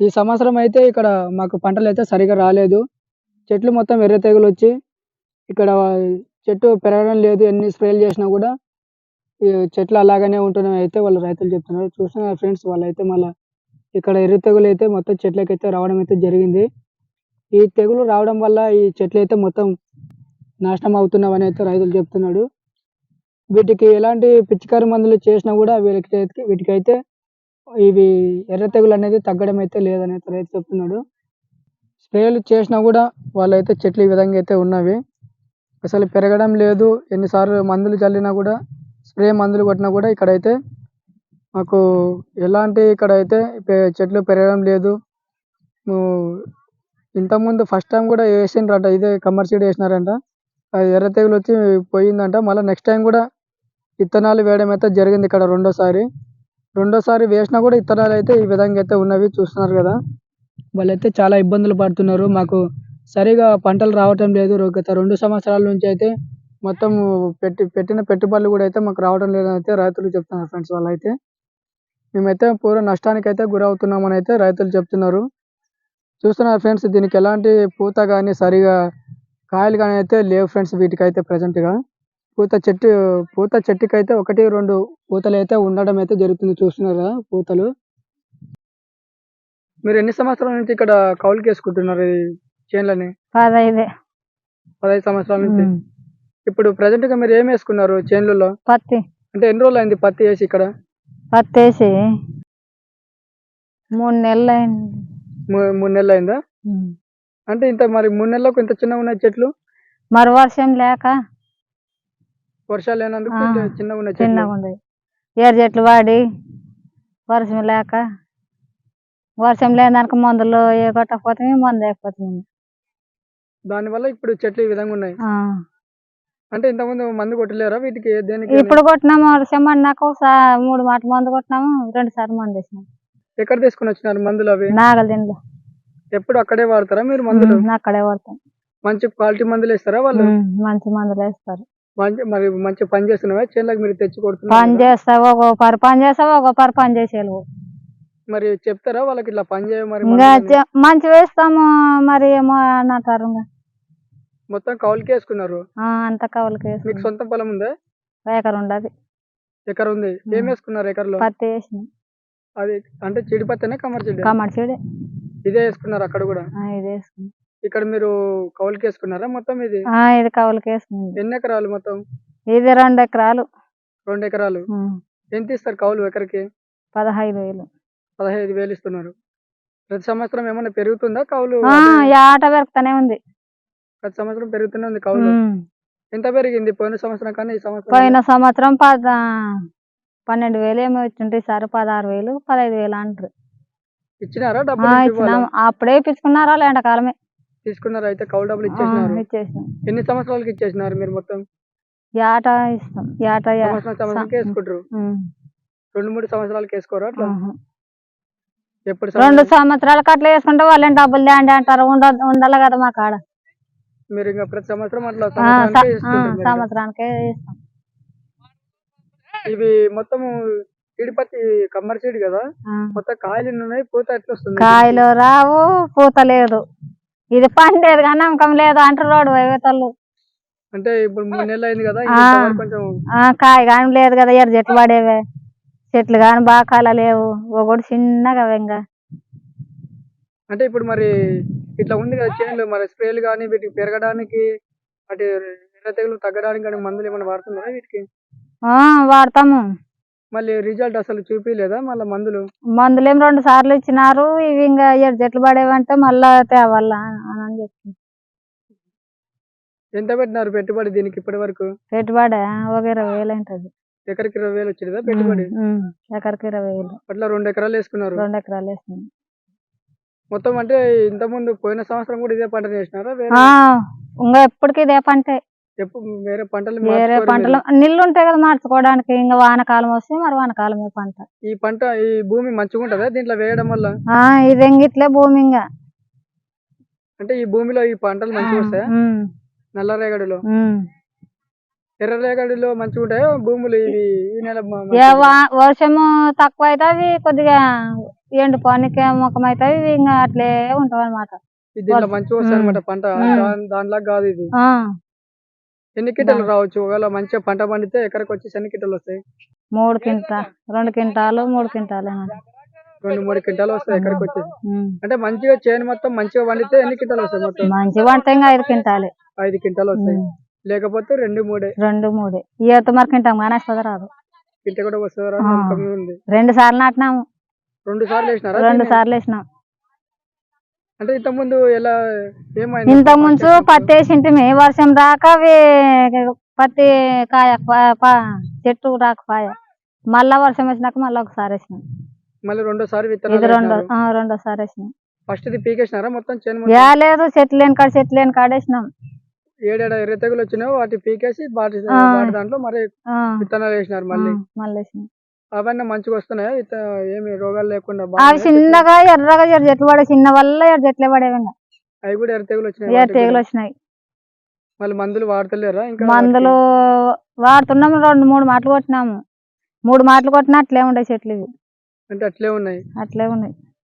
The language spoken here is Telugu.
ఈ సంవత్సరం అయితే ఇక్కడ మాకు పంటలు అయితే సరిగా రాలేదు. చెట్లు మొత్తం ఎర్ర తెగులు వచ్చి ఇక్కడ చెట్టు పెరగడం లేదు ఎన్ని స్ప్రేలు చేసినా కూడా ఈ చెట్లు అలాగనే ఉంటున్నాయి అయితే వాళ్ళు రైతులు చెప్తున్నారు. చూస్తున్నారు ఫ్రెండ్స్ వాళ్ళైతే మళ్ళీ ఇక్కడ ఎర్ర తెగులు అయితే మొత్తం చెట్లకి అయితే రావడం అయితే జరిగింది. ఈ తెగులు రావడం వల్ల ఈ చెట్లు అయితే మొత్తం నాశనం అవుతున్నామని అయితే రైతులు చెప్తున్నాడు వీటికి ఎలాంటి పిచికారి మందులు చేసినా కూడా వీళ్ళకి వీటికైతే ఇవి ఎర్ర తెగులు అనేది తగ్గడం అయితే లేదని అయితే రైతు చెప్తున్నాడు. స్ప్రేలు చేసినా కూడా వాళ్ళైతే చెట్లు ఈ విధంగా అయితే ఉన్నవి. అసలు పెరగడం లేదు. ఎన్నిసార్లు మందులు చల్లినా కూడా స్ప్రే మందులు కొట్టినా కూడా ఇక్కడైతే మాకు ఎలాంటి ఇక్కడైతే పె- చెట్లు పెరగడం లేదు. ఇంతకుముందు ఫస్ట్ టైం కూడా వేసిండ్రంట ఇదే కమర్షియల్ వేసినారంట. అది ఎర్ర తెగులు వచ్చి పోయిందంట. మళ్ళీ నెక్స్ట్ టైం కూడా విత్తనాలు వేయడం అయితే జరిగింది ఇక్కడ రెండోసారి. రెండోసారి వేసినా కూడా ఇత్తనాలు అయితే ఈ విధంగా అయితే ఉన్నవి చూస్తున్నారు కదా. వాళ్ళైతే చాలా ఇబ్బందులు పడుతున్నారు. మాకు సరిగా పంటలు రావటం లేదు. గత రెండు సంవత్సరాల నుంచి అయితే మొత్తం పెట్టి పెట్టిన పెట్టుబడులు కూడా అయితే మాకు రావడం లేదని అయితే రైతులు చెప్తున్నారు ఫ్రెండ్స్ వాళ్ళైతే. మేమైతే పూర్వ నష్టానికి అయితే గురవుతున్నామని అయితే రైతులు చెప్తున్నారు. చూస్తున్నారు ఫ్రెండ్స్ దీనికి ఎలాంటి పూత కానీ సరిగా కాయలు కానీ అయితే లేవు ఫ్రెండ్స్ వీటికైతే అయితే గా. పూత చెట్టు పూత చెట్టుకి అయితే ఒకటి రెండు పూతలు అయితే ఉండడం అయితే జరుగుతుంది చూస్తున్నారు కదా పూతలు. మీరు ఎన్ని సంవత్సరాల నుంచి ఇక్కడ కౌలుకి వేసుకుంటున్నారు ఈ చేన్లని? పదైదే. పదహైదు సంవత్సరాల నుంచి. ఇప్పుడు present గా మీరు ఏం వేసుకున్నారు చేన్లలో? పత్తి. అంటే ఎన్ని రోజులు అయింది పత్తి వేసి ఇక్కడ? పత్తి వేసి మూడు నెలలు అయింది మూ- మూడు నెలలు అయిందా. అంటే ఇంత మరి మూడు నెలలకు ఇంత చిన్నగా ఉన్నాయి చెట్లు? మరి వర్షం లేక వర్షాలు లేనందుకు కొంచెం చిన్నగా చెట్లు. చిన్నగా ఉంది. ఏరు చెట్లు వాడి వర్షం లేక. వర్షం లేని దానికి మందులు ఏ కొట్టకపోతే మందు వేయకపోతుంది దానివల్ల ఇప్పుడు చెట్లు ఈ విధంగా ఉన్నాయి. అంటే ఇంతకుముందు మందు కొట్టలేరా? వీటికి దేనికి ఇప్పుడు కొట్టినాము వర్షం పడినాక ఒకసారి మూడు మాట మందు కొట్టినాము రెండు సార్లు మందు వేసినాము. ఎక్కడ తీసుకుని వచ్చినారు మందులు అవి? నాగల దీనిలో ఎప్పుడు అక్కడే వాడతారా మీరు మందులు? అక్కడే కొడతాం మంచి క్వాలిటీ మందులు ఇస్తారా వాళ్ళు? మంచి మందులు వేస్తారు. మంచి మరి మంచి పని చేస్తున్నావా? చేనులకు మీరు తెచ్చి పని కొడుతున్నారు చేస్తావు? ఒక పరి పని చేస్తావు? ఒక పరి పని చేసేవు మరి చెప్తారా వాళ్ళకి ఇట్లా పని చేయ మరి ఇంకా మందులని? చె- మంచి వేస్తాము మరి ఏమో అని అంటారు ఇంకా. మొత్తం కౌలుకి వేసుకున్నారు? ఆ, అంత కవులకి మీకు సొంత పొలం ఉందా? ఎకర ఉండదు. ఎకర ఉంది. ఏం ఉమ్. వేసుకున్నారు ఎకరలో? పత్తి వేసిన. అది అంటే చెడి పత్తేనా కమర్ చెడి కమ్మడి చెడు. ఇదే వేసుకున్నారు అక్కడ కూడా? ఇది వేసుకున్నాం. ఇక్కడ మీరు కౌలుకి వేసుకున్నారా మొత్తం ఇది? ఆ, ఇది కవులకి వేసుకుంది ఎన్ని ఎకరాలు మొత్తం? ఇది రెండు ఎకరాలు. రెండు ఎకరాలు. ఉమ్, ఎంత ఇస్తారు కౌలు ఎకరకి? పదహైదు వేలు. పదహైదు వేలు ఇస్తున్నారు. ప్రతి సంవత్సరం ఏమన్నా పెరుగుతుందా కౌలు? ఆ, అదే ఈ ఆట పెరుగుతానే ఉంది. ప్రతి సంవత్సరం పెరుగుతూనే ఉంది కౌలు. ఉమ్. ఎంత పెరిగింది పోయిన సంవత్సరం కానీ ఈ సంవత్సరం? పోయిన సంవత్సరం పద పన్నెండు వేలు ఏమో ఇచ్చిండ్రు ఈసారి. పదహారు వేలు పదహైదు వేలు అంటారు. ఇచ్చినారా డబ్బులు? ఇంటికి ఇచ్చినాము. ఇవ్వాలా? అప్పుడే ఇప్పించుకున్నారా ఎండాకాలమే తీసుకున్నారు అయితే కౌలు డబ్బులు ఇచ్చేసినారు. ఇచ్చేసినాం. ఎన్ని సంవత్సరాలకి ఇచ్చేసినారు మీరు మొత్తం? ఆట ఇస్తాం. సంవత్సరం సంవత్సరాలకి వేసుకుంటారు. రెండు మూడు సంవత్సరాలకి వేసుకోరా అట్లా. ఎప్పుడు రెండు సంవత్సరం- సంవత్సరాలకు అట్లా వేసుకుంటే వాళ్ళేం డబ్బులు తేండి అంటారు? ఉండ ఉండాలి కదా మా కాడ మీరు ఇంకా ప్రతి సంవత్సరం అట్లా సంవత్సరానికి. సంవత్సరానికే ఇస్తాం ఇవి మొత్తం ఇడిపత్తి కమ్మరి సీడ్ కదా. మొత్తం కాయలు ఉన్నాయి? పూత ఎట్లా వస్తుంది? కాయలు రావు పూత లేదు. ఇది పండేది కానీ నమ్మకం లేదు అంటారు రోడ్డు వైవేతలు అంటే ఇప్పుడు మూడు నెలలు అయింది కదా కొంచెం కాయ కానీ లేదు కదా ఎర్ర చెట్లు పడేవే. చెట్లు కానీ బాగా కాల లేవు ఒకటి చిన్నగా ఇంకా అంటే ఇప్పుడు మరి ఇట్లా ఉంది కదా చేనులు మరి స్ప్రేలు కానీ వీటికి పెరగడానికి అటు ఎర్ర తెగులు తగ్గడానికి కానీ మందులు ఏమైనా వాడుతున్నారా వీటికి? ఆ, వాడతాము. మళ్ళీ రిజల్ట్ అసలు చూపించలేదా మళ్ళీ మందులు? మందులు ఏం రెండు సార్లు ఇచ్చినారు. ఇవి ఇంకా ఎర్ర చెట్లు పడేవంటే మళ్ళా తేవాలా అని అని చెప్పి. ఎంత పెట్టినారు పెట్టుబడి దీనికి ఇప్పటి వరకు? పెట్టుబడి? ఒక ఇరవై వేలు ఉంటుంది ఎకరికి ఇరవై వేలు వచ్చిందా పెట్టుబడి? ఎకరికి ఇరవై వేలు. అట్లా రెండు ఎకరాలు వేసుకున్నారు. రెండు ఎకరాలు వేసింది మొత్తం అంటే ఇంత ముందు పోయిన సంవత్సరం కూడా ఇదే పంట చేసినారా వేరే ఇంకా ఎప్పటికీ ఇదే పంటే. వేరే పంటలు వేరే పంటలు నీళ్ళు ఉంటాయి కదా మార్చుకోవడానికి ఇంకా వానకాలం వస్తే మరి వానకాలమే పంట? ఈ పంట ఈ భూమి మంచిగా ఉంటదా దీంట్లో వేయడం వల్ల? ఇది ఎంగిట్లే భూమి ఇంకా అంటే ఈ భూమిలో ఈ పంటలు మంచిగా వస్తాయా? ఉమ్, నల్లరేగడిలో ఉమ్. ఎర్రరేగడిలో మంచిగా ఉంటాయో? భూములు ఇవి ఈ నెల వర్షము తక్కువ అయితే అవి కొద్దిగా ఎండు పనికి ముఖం అయితే ఇవి ఇంకా అట్లే ఉంటాయి అనమాట దీంట్లో. మంచిగా వస్తాయి అనమాట పంట. దానిలా కాదు ఇది. ఎన్ని కింటాలు రావచ్చు. ఒకవేళ మంచిగా పంట పండితే ఎకరకు వచ్చి ఎన్ని కింటాలు వస్తాయి. మూడు కింటా రెండు కింటాలు మూడు కింటాలు రెండు మూడు క్వింటాలు వస్తాయి ఎకరకు వచ్చేసి అంటే మంచిగా చేను మొత్తం మంచిగా పండితే ఎన్ని కింటాలు వస్తాయి మొత్తం? మంచి వంట ఇంకా ఐదు కింటాలే ఐదు క్వింటాలు వస్తాయి. లేకపోతే రెండు మూడే. రెండు మూడే. ఈత మరి కింటాం కానీ వస్తుంది రాదు? కింట కూడా వస్తుందా రెండు సార్లు నాటినాము. రెండు సార్లు వేసినారా? రెండు? సార్లు వేసినాం. అంటే ఇంత ముందు ఎలా ఏమైంది? ఇంత ముందు పత్తి వేసింటిమి వర్షం రాక పత్తి కాయ చెట్టు రాకపాయ మళ్ళా వర్షం వచ్చినాక మళ్ళీ ఒకసారి వేసినాం. మళ్ళీ రెండోసారి ఇది విత్తనాలు రెండో వేసినారు. ఆ, రెండోసారి వేసినాం. ఫస్ట్ ఇది పీకేసినారా మొత్తం చేను యా లేదు చెట్లు లేని కాడ చెట్లు లేని కాడ వేసినాం. ఏడేడ ఎర్ర తెగులు వచ్చినాయో వాటి పీకేసి వాటి ఆ. వాటి దాంట్లో మరి ఆ, విత్తనాలు వేసినారు మళ్ళీ? మళ్ళీ వేసినాం. అవన్నీ మంచిగా వస్తున్నాయా? ఇత ఏమి రోగాలు లేకుండా అవి? చిన్నగా ఎర్రగా ఎర్ర చెట్లు పడే చిన్న వల్ల ఎర్ర చెట్లే పడేవి ఇంకా అవి కూడా ఎర్ర తెగులు వచ్చినాయి? ఎర్ర తీగలు. వచ్చినాయి మళ్ళీ మందులు వాడతలేరా? ఇంకా మందులు వాడుతున్నాము రెండు మూడు మాటలు కొట్టినాము. మూడు మాటలు కొట్టినా అట్లే ఉండే చెట్లు ఇవి? అంటే అట్లే ఉన్నాయి. అట్లే ఉన్నాయి.